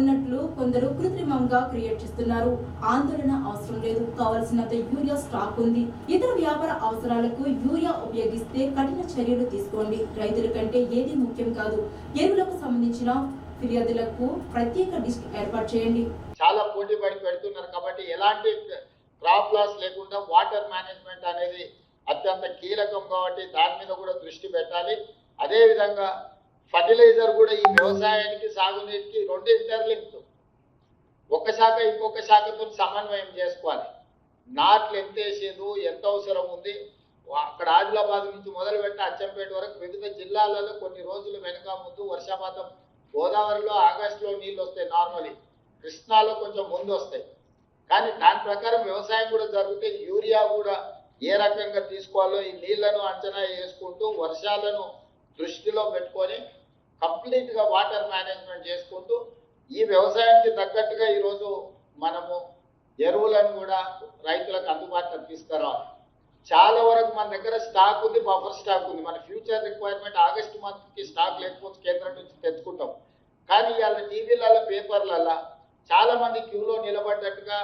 ఉన్నట్లు కొందరు కృత్రిమంగా క్రియేట్ చేస్తున్నారు. ఆందోళన అవసరం లేదు. కావలసినంత యూరియా స్టాక్ ఉంది. ఇతర వ్యాపార అవసరాలకు యూరియా ఉపయోగిస్తే కఠిన చర్యలు తీసుకోండి. రైతుల కంటే ఏది ముఖ్యం కాదు. ఎరువులకు సంబంధించిన ఫిర్యాదులకు ప్రత్యేక డిస్క్ ఏర్పాటు చేయండి. చాలా పోటీ పడి పెడుతున్నారు కాబట్టి ఎలాంటి క్రాప్ లాస్ లేకుండా వాటర్ మేనేజ్మెంట్ అనేది అత్యంత కీలకం కాబట్టి దాని మీద కూడా దృష్టి పెట్టాలి. అదే విధంగా ఫర్టిలైజర్ కూడా ఈ వ్యవసాయానికి సాగునీటికి రెండు ఇంటర్లింక్ ఒక శాఖ ఇంకొక శాఖతో సమన్వయం చేసుకోవాలి. నాట్లు ఎంత వేసేదు ఎంత అవసరం ఉంది? అక్కడ ఆదిలాబాద్ నుంచి మొదలు పెట్టి అచ్చంపేట వరకు వివిధ జిల్లాలలో కొన్ని రోజులు వెనుక ముందు వర్షపాతం గోదావరిలో ఆగస్టులో నీళ్ళు వస్తాయి నార్మలీ. కృష్ణాలో కొంచెం ముందు వస్తాయి. కానీ దాని ప్రకారం వ్యవసాయం కూడా జరిగితే యూరియా కూడా ఏ రకంగా తీసుకోవాలో ఈ నీళ్ళను అంచనా వేసుకుంటూ వర్షాలను దృష్టిలో పెట్టుకొని కంప్లీట్గా వాటర్ మేనేజ్మెంట్ చేసుకుంటూ ఈ వ్యవసాయానికి తగ్గట్టుగా ఈరోజు మనము ఎరువులను కూడా రైతులకు అందుబాటులో తీసుకురావాలి. చాలా వరకు మన దగ్గర స్టాక్ ఉంది బఫర్ స్టాక్ ఉంది. మన ఫ్యూచర్ రిక్వైర్మెంట్ ఆగస్ట్ మంత్కి స్టాక్ లేకపోతే కేంద్రం నుంచి తెచ్చుకుంటాం. కానీ ఇవాళ టీవీలలో పేపర్లలో చాలా మంది క్యూలో నిలబడ్డట్టుగా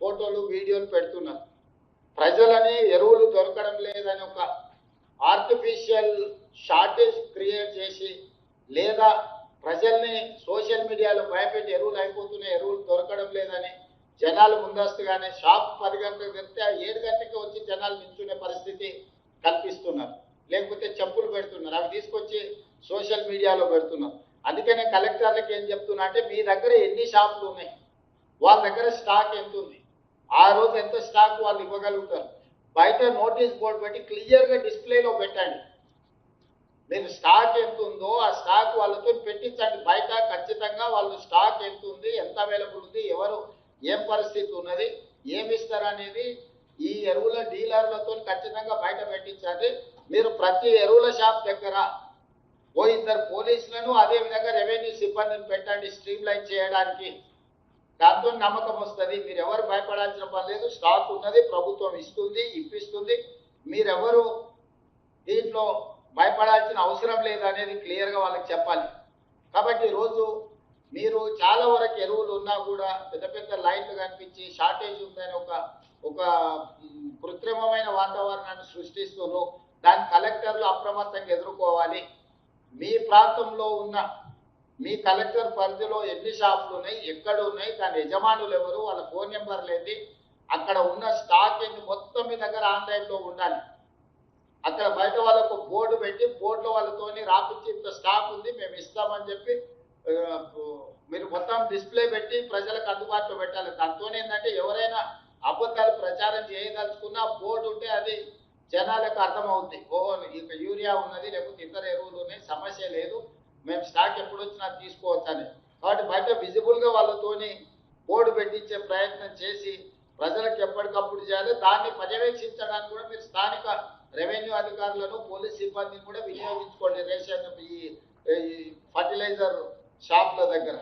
ఫోటోలు వీడియోలు పెడుతున్నారు. ప్రజలని ఎరువులు దొరకడం లేదని ఒక ఆర్టిఫిషియల్ షార్టేజ్ క్రియేట్ చేసి లేదా ప్రజల్ని సోషల్ మీడియాలో భయపెట్టి ఎరువులు అయిపోతున్నాయి ఎరువులు దొరకడం లేదని జనాలు ముందస్తుగానే షాప్ పది గంటలకు తెరిస్తే ఏడు గంటకి వచ్చి జనాలు నిల్చునే పరిస్థితి కల్పిస్తున్నారు. లేకపోతే చెప్పులు పెడుతున్నారు. అవి తీసుకొచ్చి సోషల్ మీడియాలో పెడుతున్నారు. అందుకనే కలెక్టర్లకు ఏం చెప్తున్నా అంటే మీ దగ్గర ఎన్ని షాపులు ఉన్నాయి? వాళ్ళ దగ్గర స్టాక్ ఎంత ఉంది? ఆ రోజు ఎంత స్టాక్ వాళ్ళు ఇవ్వగలుగుతారు? బయట నోటీస్ బోర్డు పెట్టి క్లియర్గా డిస్ప్లేలో పెట్టండి. మీరు స్టాక్ ఎంత ఉందో ఆ స్టాక్ వాళ్ళతో పెట్టించండి. బయట ఖచ్చితంగా వాళ్ళు స్టాక్ ఎంత ఉంది ఎంత అవైలబుల్ ఉంది ఎవరు ఏం పరిస్థితి ఉన్నది ఏమి ఇస్తారు అనేది ఈ ఎరువుల డీలర్లతో ఖచ్చితంగా బయట పెట్టించండి. మీరు ప్రతి ఎరువుల షాప్ దగ్గర ఓ ఇద్దరు పోలీసులను అదేవిధంగా రెవెన్యూ సిబ్బందిని పెట్టండి స్ట్రీమ్ లైన్ చేయడానికి. దాంతో నమ్మకం వస్తుంది. మీరు ఎవరు భయపడాల్సిన పని లేదు. స్టాక్ ఉన్నది ప్రభుత్వం ఇస్తుంది ఇప్పిస్తుంది. మీరెవరు దీంట్లో భయపడాల్సిన అవసరం లేదు అనేది క్లియర్గా వాళ్ళకి చెప్పాలి. కాబట్టి ఈరోజు మీరు చాలా వరకు ఎరువులు ఉన్నా కూడా పెద్ద పెద్ద లైన్లు కనిపించి షార్టేజ్ ఉందని ఒక ఒక కృత్రిమమైన వాతావరణాన్ని సృష్టిస్తున్నారు దాని కలెక్టర్లు అప్రమత్తంగా ఎదుర్కోవాలి. మీ ప్రాంతంలో ఉన్న మీ కలెక్టర్ పరిధిలో ఎన్ని షాపులు ఉన్నాయి ఎక్కడ ఉన్నాయి దాని యజమానులు ఎవరు వాళ్ళ ఫోన్ నెంబర్లు ఏంటి అక్కడ ఉన్న స్టాక్ ఏంటి మొత్తం మీ దగ్గర ఆన్లైన్లో ఉండాలి. అక్కడ బయట వాళ్ళకు బోర్డు పెట్టి బోర్డులో వాళ్ళతోని రాపించి ఇంత స్టాక్ ఉంది మేము ఇస్తామని చెప్పి మీరు మొత్తం డిస్ప్లే పెట్టి ప్రజలకు అందుబాటులో పెట్టాలి. దాంతో ఏంటంటే ఎవరైనా అబద్ధాలు ప్రచారం చేయదలుచుకున్న బోర్డు ఉంటే అది జనాలకు అర్థమవుద్ది. ఓహో ఇక యూరియా ఉన్నది లేకపోతే ఇతర ఎరువులు ఉన్నాయి సమస్య లేదు. మేము స్టాక్ ఎప్పుడు వచ్చినా తీసుకోవచ్చు అని. కాబట్టి బయట విజిబుల్గా వాళ్ళతోని బోర్డు పెట్టించే ప్రయత్నం చేసి ప్రజలకు ఎప్పటికప్పుడు చేయాలి. దాన్ని పర్యవేక్షించడానికి కూడా మీరు స్థానిక రెవెన్యూ అధికారులను పోలీస్ సిబ్బందిని కూడా వినియోగించుకోండి రేషన్ ఈ ఈ ఫర్టిలైజర్ షాప్ల దగ్గర.